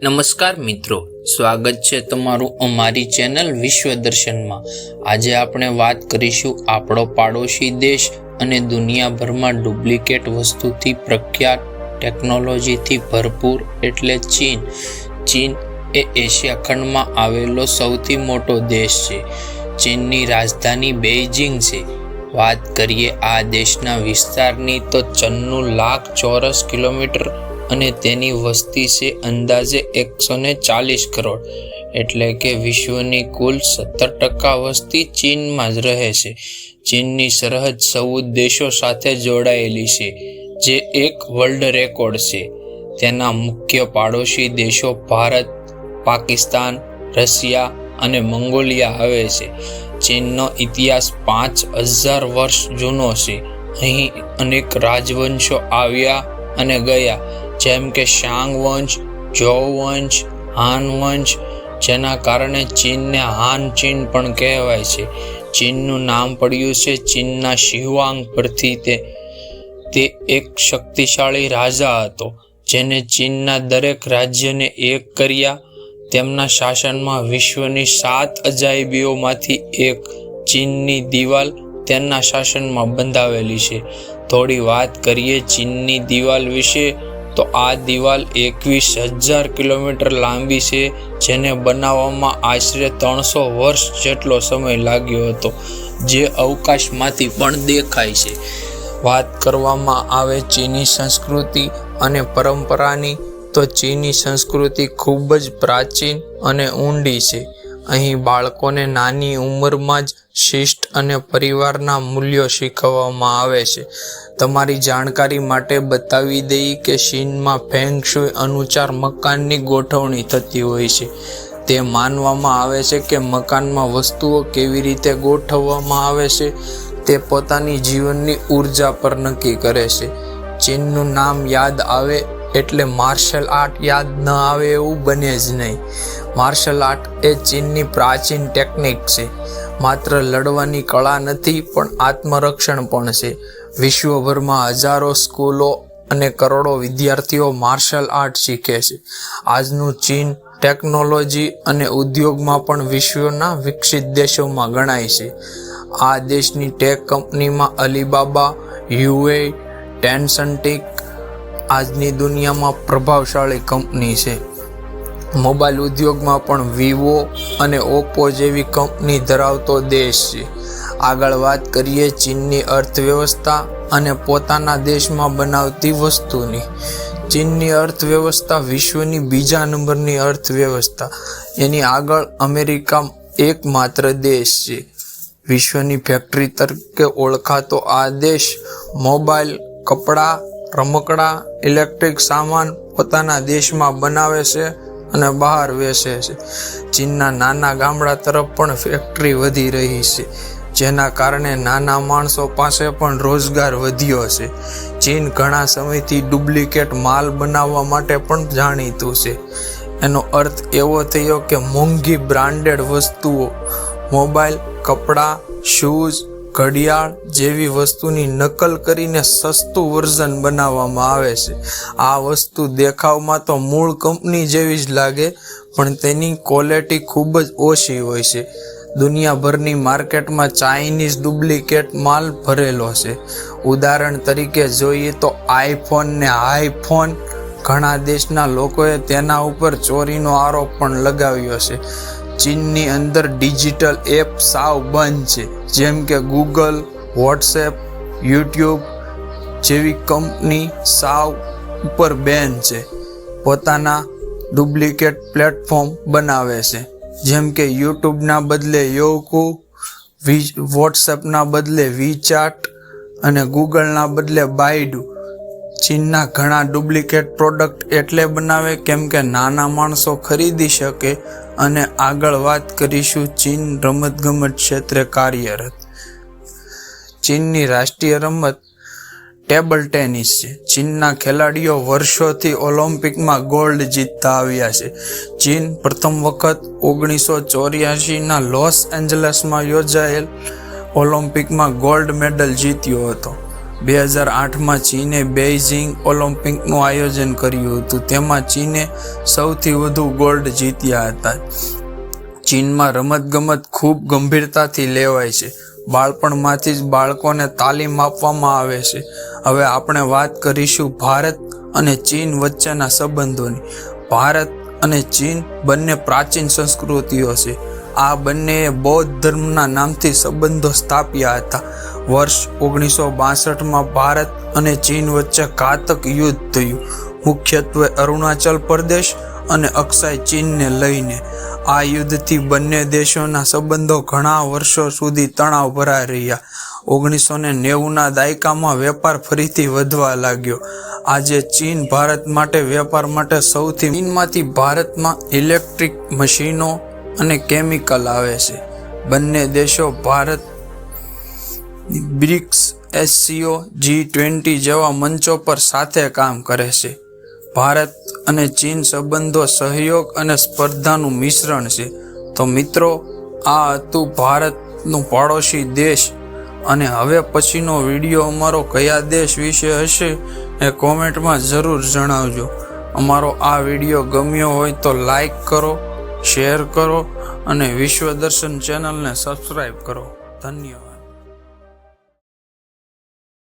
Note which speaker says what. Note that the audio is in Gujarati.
Speaker 1: નમસ્કાર મિત્રો, સ્વાગત છે તમારું અમારી ચેનલ વિશ્વ દર્શનમાં. આજે આપણે વાત કરીશું આપણો પાડોશી દેશ અને દુનિયાભરમાં ડુપ્લિકેટ વસ્તુથી પ્રખ્યાત ટેકનોલોજીથી ભરપૂર એટલે ચીન. ચીન એ એશિયા ખંડમાં આવેલો સૌથી મોટો દેશ છે. ચીનની રાજધાની બેઇજિંગ છે. વાત કરીએ આ દેશના વિસ્તારની તો ચન્નું લાખ ચોરસ કિલોમીટર અને તેની વસ્તી છે અંદાજે એકસો ને ચાલીસ કરોડ. એટલે કે વિશ્વની કુલ સત્તર ટકા વસ્તી ચીનમાં જ રહે છે. ચીનની સરહદ ચૌદ દેશો સાથે જોડાયેલી છે, જે એક વર્લ્ડ રેકોર્ડ છે. તેના મુખ્ય પાડોશી દેશો ભારત, પાકિસ્તાન, રશિયા અને મંગોલિયા આવે છે. ચીનનો ઇતિહાસ પાંચ હજાર વર્ષ જૂનો છે. અહીં અનેક રાજવંશો આવ્યા અને ગયા. જેમ કે શાંગ વંશ જો વંશ, હાન વંશ, જેના કારણે ચીનને હાન ચીન પણ કહેવાય છે. ચીનનું નામ પડ્યું છે ચીનના શિવાંગ પરથી તે તે એક શક્તિશાળી રાજા હતો, જેને ચીનના દરેક રાજ્યને એક કર્યા. તેમના શાસનમાં વિશ્વની સાત અજાયબીઓમાંથી એક ચીનની દિવાલ તેમના શાસનમાં બંધાવેલી છે. થોડી વાત કરીએ ચીનની દિવાલ વિશે. તો આ દિવાલ એકવીસ હજાર કિલોમીટર લાંબી છે, જેને બનાવવામાં આશરે ત્રણસો વર્ષ જેટલો સમય લાગ્યો હતો, જે અવકાશમાંથી પણ દેખાય છે. વાત કરવામાં આવે ચીની સંસ્કૃતિ અને પરંપરાની, તો ચીની સંસ્કૃતિ ખૂબ જ પ્રાચીન અને ઊંડી છે. અહીં બાળકોને નાની ઉંમરમાં જ શિષ્ટ અને પરિવારના મૂલ્યો શીખવવામાં આવે છે. તમારી જાણકારી માટે બતાવી દઈએ કે ચીનમાં ફેંગ શુઈ અનુસાર મકાનની ગોઠવણી થતી હોય છે. તે માનવામાં આવે છે કે મકાનમાં વસ્તુઓ કેવી રીતે ગોઠવવામાં આવે છે તે પોતાની જીવનની ઊર્જા પર નક્કી કરે છે. ચીનનું નામ યાદ આવે એટલે માર્શલ આર્ટ યાદ ન આવે એવું બને જ નહીં. માર્શલ આર્ટ એ ચીનની પ્રાચીન ટેકનિક છે. માત્ર લડવાની કળા નથી, પણ આત્મરક્ષણ પણ છે. વિશ્વભરમાં હજારો સ્કૂલો અને કરોડો વિદ્યાર્થીઓ માર્શલ આર્ટ શીખે છે. આજનું ચીન ટેકનોલોજી અને ઉદ્યોગમાં પણ વિશ્વના વિકસિત દેશોમાં ગણાય છે. આ દેશની ટેક કંપનીમાં અલીબાબા, યુએ, ટેન્સન્ટિક આજની દુનિયામાં પ્રભાવશાળી કંપની છે. મોબાઈલ ઉદ્યોગમાં પણ વિવો અને ઓપ્પો જેવી કંપની ધરાવતો દેશ છે. આગળ વાત કરીએ ચીનની અર્થવ્યવસ્થા અને પોતાના દેશમાં બનાવતી વસ્તુની. ચીનની અર્થવ્યવસ્થા વિશ્વની બીજા નંબરની અર્થવ્યવસ્થા. એની આગળ અમેરિકા એકમાત્ર દેશ છે. વિશ્વની ફેક્ટરી તરીકે ઓળખાતો આ દેશ મોબાઈલ, કપડાં, રમકડા, ઇલેક્ટ્રિક સામાન પોતાના દેશમાં બનાવે છે અને બહાર વેસે છે. ચીનના નાના ગામડા તરફ પણ ફેક્ટરી વધી રહી છે, જેના કારણે નાના માણસો પાસે પણ રોજગાર વધ્યો છે. ચીન ઘણા સમયથી ડુપ્લિકેટ માલ બનાવવા માટે પણ જાણીતું છે. એનો અર્થ એવો થયો કે મોંઘી બ્રાન્ડેડ વસ્તુઓ, મોબાઈલ, કપડાં શૂઝ ઘડિયાળ જેવી વસ્તુની નકલ કરીને સસ્તું વર્ઝન બનાવવામાં આવે છે. આ વસ્તુ દેખાવમાં તો મૂળ કંપની જેવી જ લાગે, પણ તેની ક્વોલિટી ખૂબ જ ઓછી હોય છે. દુનિયાભરની માર્કેટમાં ચાઇનીઝ ડુપ્લિકેટ માલ ભરેલો છે. ઉદાહરણ તરીકે જોઈએ તો આઈફોન ને આઈફોન ઘણા દેશના લોકોએ તેના ઉપર ચોરીનો આરોપ પણ લગાવ્યો છે. ચીનની અંદર ડિજિટલ એપ સાવ બંધ છે. જેમ કે ગૂગલ વોટ્સએપ યુટ્યુબ જેવી કંપની સાવ ઉપર બેન છે. પોતાના ડુપ્લિકેટ પ્લેટફોર્મ બનાવે છે. જેમ કે યુટ્યુબના બદલે યોકુ વી વોટ્સએપના બદલે વીચાટ અને ગૂગલના બદલે બાયડુ ચીનના ઘણા ડુપ્લિકેટ પ્રોડક્ટ એટલે બનાવે કેમ કે નાના માણસો ખરીદી શકે અને આગળ વાત કરીશું ચીન રમતગમત ક્ષેત્રે કાર્યરત. ચીનની રાષ્ટ્રીય રમત ટેબલ ટેનિસ છે. ચીનના ખેલાડીઓ વર્ષોથી ઓલિમ્પિકમાં ગોલ્ડ જીતતા આવ્યા છે. ચીન પ્રથમ વખત ઓગણીસો ચોર્યાસીના લોસ એન્જલસમાં યોજાયેલ ઓલિમ્પિકમાં ગોલ્ડ મેડલ જીત્યો હતો.
Speaker 2: બે હજાર આઠમાં ચીને બેઇજિંગ ઓલિમ્પિકનું આયોજન કર્યું હતું. તેમાં ચીને સૌથી વધુ ગોલ્ડ જીત્યા હતા. ચીનમાં રમતગમત ખૂબ ગંભીરતાથી લેવાય છે. બાળપણમાંથી જ બાળકોને તાલીમ આપવામાં આવે છે. હવે આપણે વાત કરીશું ભારત અને ચીન વચ્ચેના સંબંધોની. ભારત અને ચીન બંને પ્રાચીન સંસ્કૃતિઓ છે. આ બંનેએ બૌદ્ધ ધર્મના નામથી સંબંધો સ્થાપ્યા હતા. વર્ષ ઓગણીસો બાસઠમાં ભારત અને ચીન વચ્ચે ઘાતક યુદ્ધ થયું. મુખ્યત્વે અરુણાચલ પ્રદેશ અને અક્ષય ચીનને લઈને. આ યુદ્ધથી બંને દેશોના સંબંધો ઘણા વર્ષો સુધી તણાવ ભરાઈ રહ્યા. ઓગણીસો ને નેવુંના દાયકામાં વેપાર ફરીથી વધવા લાગ્યો. આજે ચીન ભારત માટે વેપાર માટે સૌથી ચીનમાંથી ભારતમાં ઇલેક્ટ્રિક મશીનો અને કેમિકલ આવે છે. બંને દેશો Bharat BRICS SCO G twenty જેવા મંચો પર સાથે કામ કરે છે. ભારત અને ચીન સંબંધો સહયોગ અને સ્પર્ધાનું મિશ્રણ છે. તો મિત્રો, આ હતું ભારતનું પાડોશી દેશ. અને હવે પછીનો વીડિયો અમારો કયા દેશ વિશે હશે એ કોમેન્ટમાં જરૂર જણાવજો. અમારો આ વીડિયો ગમ્યો હોય તો લાઈક કરો, શેર કરો અને વિશ્વ દર્શન ચેનલને સબસ્ક્રાઈબ કરો. ધન્યવાદ.